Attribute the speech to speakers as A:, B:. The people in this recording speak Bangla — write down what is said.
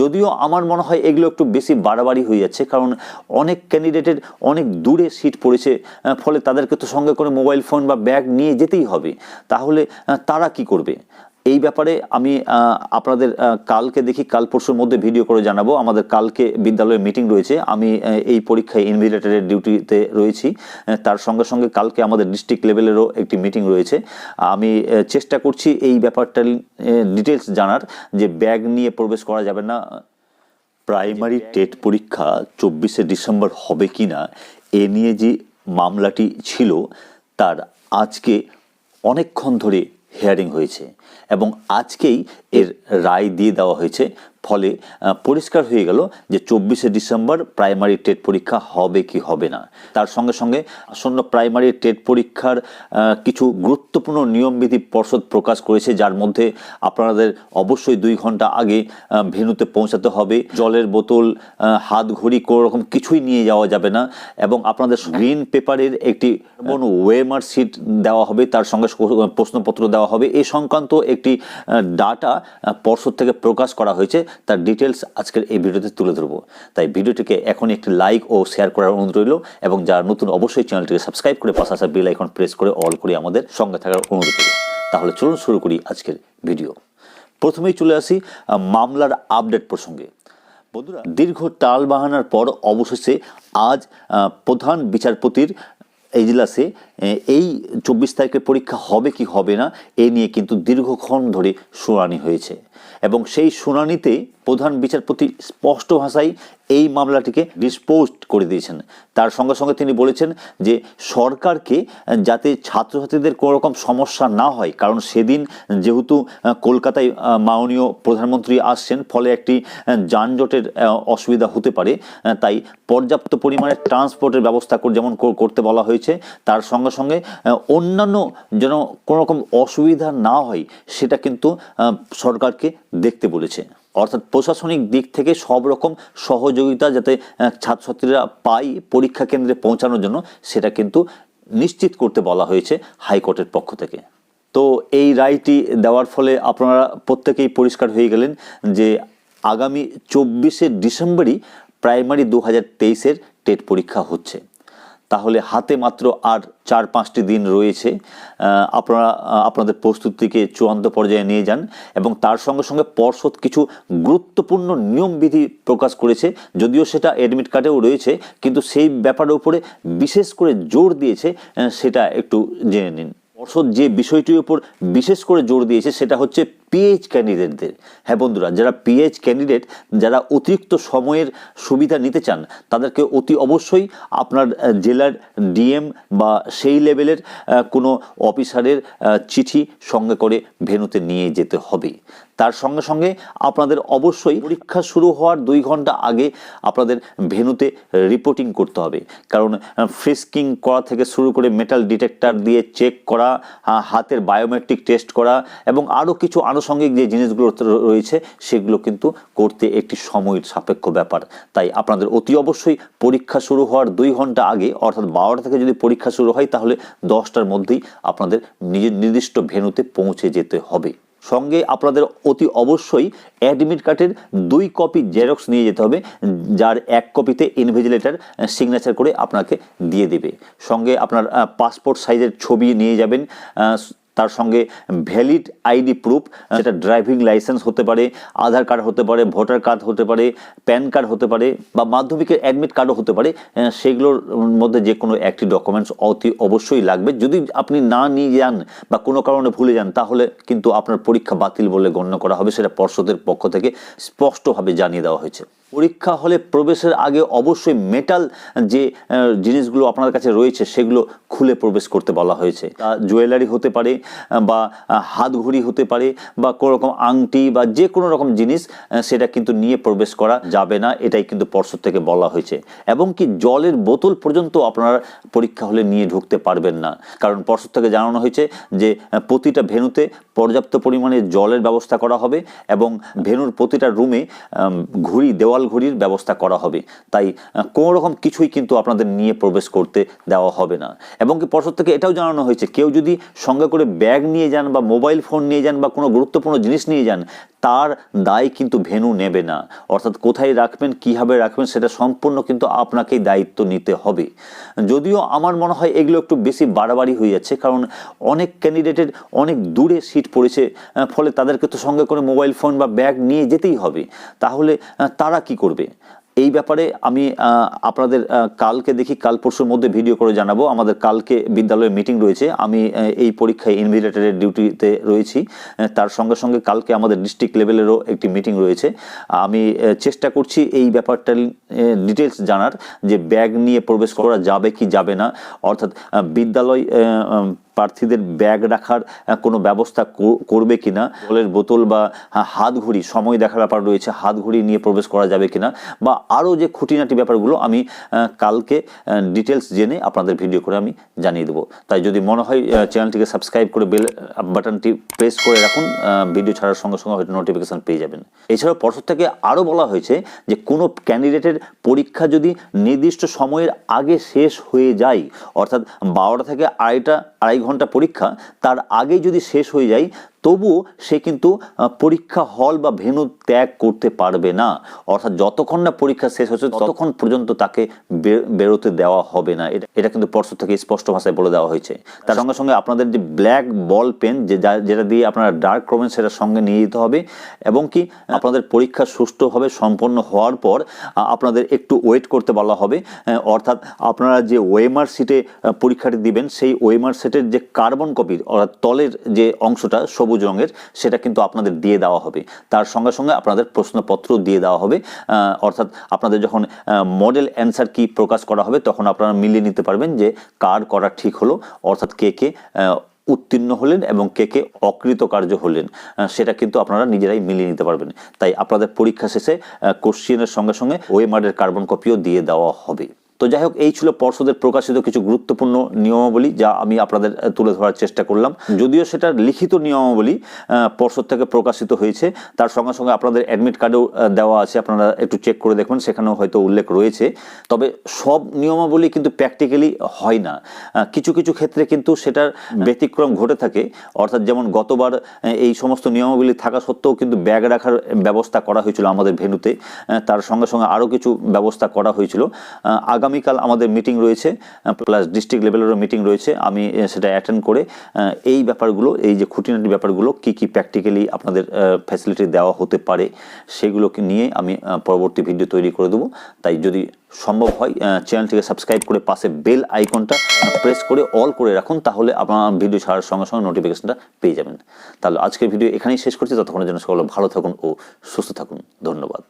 A: যদিও আমার মনে হয় এগুলো একটু বেশি বাড়াবাড়ি হয়ে যাচ্ছে, কারণ অনেক ক্যান্ডিডেটের অনেক দূরে সিট পড়েছে ফলে তাদেরকে তো সঙ্গে করে মোবাইল ফোন বা ব্যাগ নিয়ে যেতেই হবে। তাহলে তারা কি করবে? এই ব্যাপারে আমি আপনাদের কালকে দেখি কাল পরশুর মধ্যে ভিডিও করে জানাব। আমাদের কালকে বিদ্যালয়ে মিটিং রয়েছে। আমি এই পরীক্ষায় ইনভিজিলেটরের ডিউটিতে রয়েছি। তার সঙ্গে সঙ্গে কালকে আমাদের ডিস্ট্রিক্ট লেভেলেরও একটি মিটিং রয়েছে। আমি চেষ্টা করছি এই ব্যাপারটা ডিটেলস জানার যে ব্যাগ নিয়ে প্রবেশ করা যাবে না। প্রাইমারি টেট পরীক্ষা চব্বিশে ডিসেম্বর হবে কি না এ নিয়ে যে মামলাটি ছিল তার আজকে অনেকক্ষণ ধরে হিয়ারিং হয়েছে এবং আজকেই এর রায় দিয়ে দেওয়া হয়েছে ফলে পরিষ্কার হয়ে গেল যে চব্বিশে ডিসেম্বর প্রাইমারি টেট পরীক্ষা হবে কি হবে না। তার সঙ্গে সঙ্গে আসন্ন প্রাইমারি টেট পরীক্ষার কিছু গুরুত্বপূর্ণ নিয়মবিধি পর্ষদ প্রকাশ করেছে যার মধ্যে আপনাদের অবশ্যই দুই ঘণ্টা আগে আহ, ভেন্যুতে পৌঁছাতে হবে। জলের বোতল হাত ঘড়ি কোনো রকম কিছুই নিয়ে যাওয়া যাবে না এবং আপনাদের গ্রিন পেপারের একটি কোনো ওয়েমার সিট দেওয়া হবে তার সঙ্গে প্রশ্নপত্র দেওয়া হবে। এ সংক্রান্ত একটি ডাটা পর্ষদ থেকে প্রকাশ করা হয়েছে। তার ডিটেলস আজকের এই ভিডিওতে তুলে ধরবো। তাই ভিডিওটিকে এখন একটি লাইক ও শেয়ার করার অনুরোধ রইল এবং যারা নতুন অবশ্যই চ্যানেলটিকে সাবস্ক্রাইব করে পাশে আসা বেল আইকন প্রেস করে অল করে আমাদের সঙ্গে থাকার অনুরোধ রইল। তাহলে চলুন শুরু করি আজকের ভিডিও প্রথমেই চলে আসি মামলার আপডেট প্রসঙ্গে। বন্ধুরা, দীর্ঘ টাল বাহানার পর অবশেষে আজ প্রধান বিচারপতির এজলাসে এই চব্বিশ তারিখের পরীক্ষা হবে কি হবে না, এ নিয়ে কিন্তু দীর্ঘক্ষণ ধরে শুনানি হয়েছে। এবং সেই শুনানিতে প্রধান বিচারপতি স্পষ্ট ভাষায় এই মামলাটিকে ডিসপোজ করে দিয়েছেন। তার সঙ্গে সঙ্গে তিনি বলেছেন যে, সরকারকে যাতে ছাত্রছাত্রীদের কোনো রকম সমস্যা না হয়, কারণ সেদিন যেহেতু কলকাতায় মাননীয় প্রধানমন্ত্রী আসছেন, ফলে একটি যানজটের অসুবিধা হতে পারে, তাই পর্যাপ্ত পরিমাণে ট্রান্সপোর্টের ব্যবস্থা যেমন করতে বলা হয়েছে, তার সঙ্গে সঙ্গে আহ, অন্যান্য যেন কোনো রকম অসুবিধা না হয় সেটা কিন্তু সরকারকে দেখতে বলেছে। অর্থাৎ প্রশাসনিক দিক থেকে সব রকম সহযোগিতা যাতে ছাত্রছাত্রীরা পায় পরীক্ষা কেন্দ্রে পৌঁছানোর জন্য সেটা কিন্তু নিশ্চিত করতে বলা হয়েছে হাইকোর্টের পক্ষ থেকে। তো এই রায়টি দেওয়ার ফলে আপনারা প্রত্যেকেই পরিষ্কার হয়ে গেলেন যে আগামী চব্বিশে ডিসেম্বরই প্রাইমারি দু হাজার তেইশের টেট পরীক্ষা হচ্ছে। তাহলে হাতে মাত্র আর চার পাঁচটি দিন রয়েছে। আপনারা আপনাদের প্রস্তুতিকে চূড়ান্ত পর্যায়ে নিয়ে যান এবং তার সঙ্গে সঙ্গে পর্ষদ কিছু গুরুত্বপূর্ণ নিয়মবিধি প্রকাশ করেছে। যদিও সেটা অ্যাডমিট কার্ডেও রয়েছে, কিন্তু সেই ব্যাপারের উপরে বিশেষ করে জোর দিয়েছে সেটা একটু জেনে নিন। পর্ষদ যে বিষয়টির উপর বিশেষ করে জোর দিয়েছে, সেটা হচ্ছে পিএইচ ক্যান্ডিডেটদের। হ্যাঁ বন্ধুরা, যারা পিএইচ ক্যান্ডিডেট, যারা অতিরিক্ত সময়ের সুবিধা নিতে চান, তাদেরকে অতি অবশ্যই আপনার জেলার ডিএম বা সেই লেভেলের কোনো অফিসারের চিঠি সঙ্গে করে ভেনুতে নিয়ে যেতে হবে। তার সঙ্গে সঙ্গে আপনাদের অবশ্যই পরীক্ষা শুরু হওয়ার দুই ঘণ্টা আগে আপনাদের ভেনুতে রিপোর্টিং করতে হবে। কারণ ফ্রিস্কিং করা থেকে শুরু করে মেটাল ডিটেক্টর দিয়ে চেক করা হাতের বায়োমেট্রিক টেস্ট করা এবং আরও কিছু আনুষঙ্গিক যে জিনিসগুলো রয়েছে সেগুলো কিন্তু করতে একটি সময়ের সাপেক্ষ ব্যাপার। তাই আপনাদের অতি অবশ্যই পরীক্ষা শুরু হওয়ার দুই ঘণ্টা আগে, অর্থাৎ বারোটা থেকে যদি পরীক্ষা শুরু হয়, তাহলে দশটার মধ্যেই আপনাদের নিজের নির্দিষ্ট ভেনুতে পৌঁছে যেতে হবে। সঙ্গে আপনাদের অতি অবশ্যই অ্যাডমিট কার্ডের দুই কপি জেরক্স নিয়ে যেতে হবে, যার এক কপিতে ইনভিজিলেটার সিগনেচার করে আপনাকে দিয়ে দেবে। সঙ্গে আপনার পাসপোর্ট সাইজের ছবি নিয়ে যাবেন তার সঙ্গে ভ্যালিড আইডি প্রুফ সেটা ড্রাইভিং লাইসেন্স হতে পারে, আধার কার্ড হতে পারে ভোটার কার্ড হতে পারে প্যান কার্ড হতে পারে, বা মাধ্যমিকের অ্যাডমিট কার্ডও হতে পারে সেগুলোর মধ্যে যে কোনো একটি ডকুমেন্টস অতি অবশ্যই লাগবে। যদি আপনি না নিয়ে যান বা কোনো কারণে ভুলে যান, তাহলে কিন্তু আপনার পরীক্ষা বাতিল বলে গণ্য করা হবে, সেটা পর্ষদের পক্ষ থেকে স্পষ্টভাবে জানিয়ে দেওয়া হয়েছে। পরীক্ষা হলে প্রবেশের আগে অবশ্যই মেটাল যে জিনিসগুলো আপনার কাছে রয়েছে সেগুলো খুলে প্রবেশ করতে বলা হয়েছে। তা জুয়েলারি হতে পারে বা হাত ঘড়ি হতে পারে, বা কোনো রকম আংটি বা যে কোনো রকম জিনিস সেটা কিন্তু নিয়ে প্রবেশ করা যাবে না, এটাই কিন্তু পর্ষদ থেকে বলা হয়েছে। এবং কি জলের বোতল পর্যন্ত আপনারা পরীক্ষা হলে নিয়ে ঢুকতে পারবেন না। কারণ পর্ষদ থেকে জানানো হয়েছে যে প্রতিটা ভেনুতে পর্যাপ্ত পরিমাণে জলের ব্যবস্থা করা হবে এবং ভেনুর প্রতিটা রুমে ঘড়ি দেওয়াল ঘড়ির ব্যবস্থা করা হবে। তাই কোনো রকম কিছুই কিন্তু আপনাদের নিয়ে প্রবেশ করতে দেওয়া হবে না। এবং কি পর্ষদ থেকে এটাও জানানো হয়েছে, কেউ যদি সঙ্গে করে ব্যাগ নিয়ে যান বা মোবাইল ফোন নিয়ে যান বা কোনো গুরুত্বপূর্ণ জিনিস নিয়ে যান তার দায় কিন্তু ভেনু নেবে না। অর্থাৎ কোথায় রাখবেন, কীভাবে রাখবেন, সেটা সম্পূর্ণ কিন্তু আপনাকেই দায়িত্ব নিতে হবে। যদিও আমার মনে হয় এগুলো একটু বেশি বাড়াবাড়ি হয়ে যাচ্ছে, কারণ অনেক ক্যান্ডিডেটের অনেক দূরে সিট পড়েছে ফলে তাদেরকে তো সঙ্গে করে মোবাইল ফোন বা ব্যাগ নিয়ে যেতেই হবে। তাহলে তারা কি করবে? এই ব্যাপারে আমি আপনাদের কালকে দেখি, কাল পরশুর মধ্যে ভিডিও করে জানাব। আমাদের কালকে বিদ্যালয়ে মিটিং রয়েছে। আমি এই পরীক্ষায় ইনভিজিলেটরের ডিউটিতে রয়েছি। তার সঙ্গে সঙ্গে কালকে আমাদের ডিস্ট্রিক্ট লেভেলেরও একটি মিটিং রয়েছে। আমি চেষ্টা করছি এই ব্যাপারটা ডিটেলস জানার, যে ব্যাগ নিয়ে প্রবেশ করা যাবে কি যাবে না। অর্থাৎ বিদ্যালয় প্রার্থীদের ব্যাগ রাখার কোনো ব্যবস্থা করবে কিনা, জলের বোতল বা হাত ঘড়ি সময় দেখার ব্যাপার রয়েছে হাত ঘড়ি নিয়ে প্রবেশ করা যাবে কিনা, বা আরও যে খুঁটিনাটি ব্যাপারগুলো আমি কালকে ডিটেলস জেনে আপনাদের ভিডিও করে আমি জানিয়ে দেবো। তাই যদি মনে হয় চ্যানেলটিকে সাবস্ক্রাইব করে বেল বাটনটি প্রেস করে রাখুন ভিডিও ছাড়ার সঙ্গে সঙ্গে হয়তো নোটিফিকেশন পেয়ে যাবেন। এছাড়াও পর্ষদ থেকে আরও বলা হয়েছে যে, কোনো ক্যান্ডিডেটের পরীক্ষা যদি নির্দিষ্ট সময়ের আগে শেষ হয়ে যায়, অর্থাৎ বারোটা থেকে আড়াইটা, আড়াই ঘণ্টা পরীক্ষা তার আগে যদি শেষ হয়ে যায় তবুও সে কিন্তু পরীক্ষা হল বা ভেন্যু ত্যাগ করতে পারবে না। অর্থাৎ যতক্ষণ না পরীক্ষা শেষ হচ্ছে ততক্ষণ পর্যন্ত তাকে বেরোতে দেওয়া হবে না। এটা এটা কিন্তু পর্ষদ থেকে স্পষ্ট ভাষায় বলে দেওয়া হয়েছে। তার সঙ্গে সঙ্গে আপনাদের যে ব্ল্যাক বল পেন যে যা- যেটা দিয়ে আপনারা ডার্ক করবেন সেটা সঙ্গে নিয়ে যেতে হবে এবং কি আপনাদের পরীক্ষা সুষ্ঠুভাবে সম্পন্ন হওয়ার পর আপনাদের একটু ওয়েট করতে বলা হবে। অর্থাৎ আপনারা যে ওয়েমার সিটে পরীক্ষাটি দিবেন সেই ওয়েমার সেটের যে কার্বন কপির অর্থাৎ তলের যে অংশটা সবুজ রঙের, সেটা কিন্তু আপনাদের দিয়ে দেওয়া হবে। তার সঙ্গে সঙ্গে আপনাদের প্রশ্নপত্র দিয়ে দেওয়া হবে। অর্থাৎ আপনাদের যখন মডেল অ্যান্সার কি প্রকাশ করা হবে, তখন আপনারা মিলিয়ে নিতে পারবেন যে কার করা ঠিক হলো, অর্থাৎ কে কে উত্তীর্ণ হলেন এবং কে কে অকৃতকার্য হলেন। সেটা কিন্তু আপনারা নিজেরাই মিলিয়ে নিতে পারবেন। তাই আপনাদের পরীক্ষা শেষে কোশ্চিনের সঙ্গে সঙ্গে ওয়েমার্ডের কার্বন কপিও দিয়ে দেওয়া হবে। তো যাই হোক এই ছিল পর্ষদের প্রকাশিত কিছু গুরুত্বপূর্ণ নিয়মাবলী যা আমি আপনাদের তুলে ধরার চেষ্টা করলাম। যদিও সেটার লিখিত নিয়মাবলী পর্ষদ থেকে প্রকাশিত হয়েছে তার সঙ্গে সঙ্গে আপনাদের অ্যাডমিট কার্ডেও দেওয়া আছে আপনারা একটু চেক করে দেখবেন সেখানেও হয়তো উল্লেখ রয়েছে। তবে সব নিয়মাবলী কিন্তু প্র্যাকটিক্যালি হয় না। কিছু কিছু ক্ষেত্রে কিন্তু সেটার ব্যতিক্রম ঘটে থাকে। অর্থাৎ যেমন গতবার এই সমস্ত নিয়মাবলী থাকা সত্ত্বেও কিন্তু ব্যাগ রাখার ব্যবস্থা করা হয়েছিল আমাদের ভেন্যুতে। আহ, তার সঙ্গে সঙ্গে আরও কিছু ব্যবস্থা করা হয়েছিল। আহ, আগামীকাল আমাদের মিটিং রয়েছে প্লাস ডিস্ট্রিক্ট লেভেলেরও মিটিং রয়েছে। আমি সেটা অ্যাটেন্ড করে এই ব্যাপারগুলো, এই যে খুঁটিনাটি ব্যাপারগুলো, কি কি প্র্যাকটিক্যালি আপনাদের ফ্যাসিলিটি দেওয়া হতে পারে, সেগুলোকে নিয়ে আমি পরবর্তী ভিডিও তৈরি করে দেবো। তাই যদি সম্ভব হয় চ্যানেলটিকে সাবস্ক্রাইব করে পাশে বেল আইকনটা প্রেস করে অল করে রাখুন, তাহলে আপনার ভিডিও ছাড়ার সঙ্গে সঙ্গে নোটিফিকেশনটা পেয়ে যাবেন। তাহলে আজকের ভিডিও এখানেই শেষ করছি। ততক্ষণের জন্য সকলে ভালো থাকুন ও সুস্থ থাকুন। ধন্যবাদ।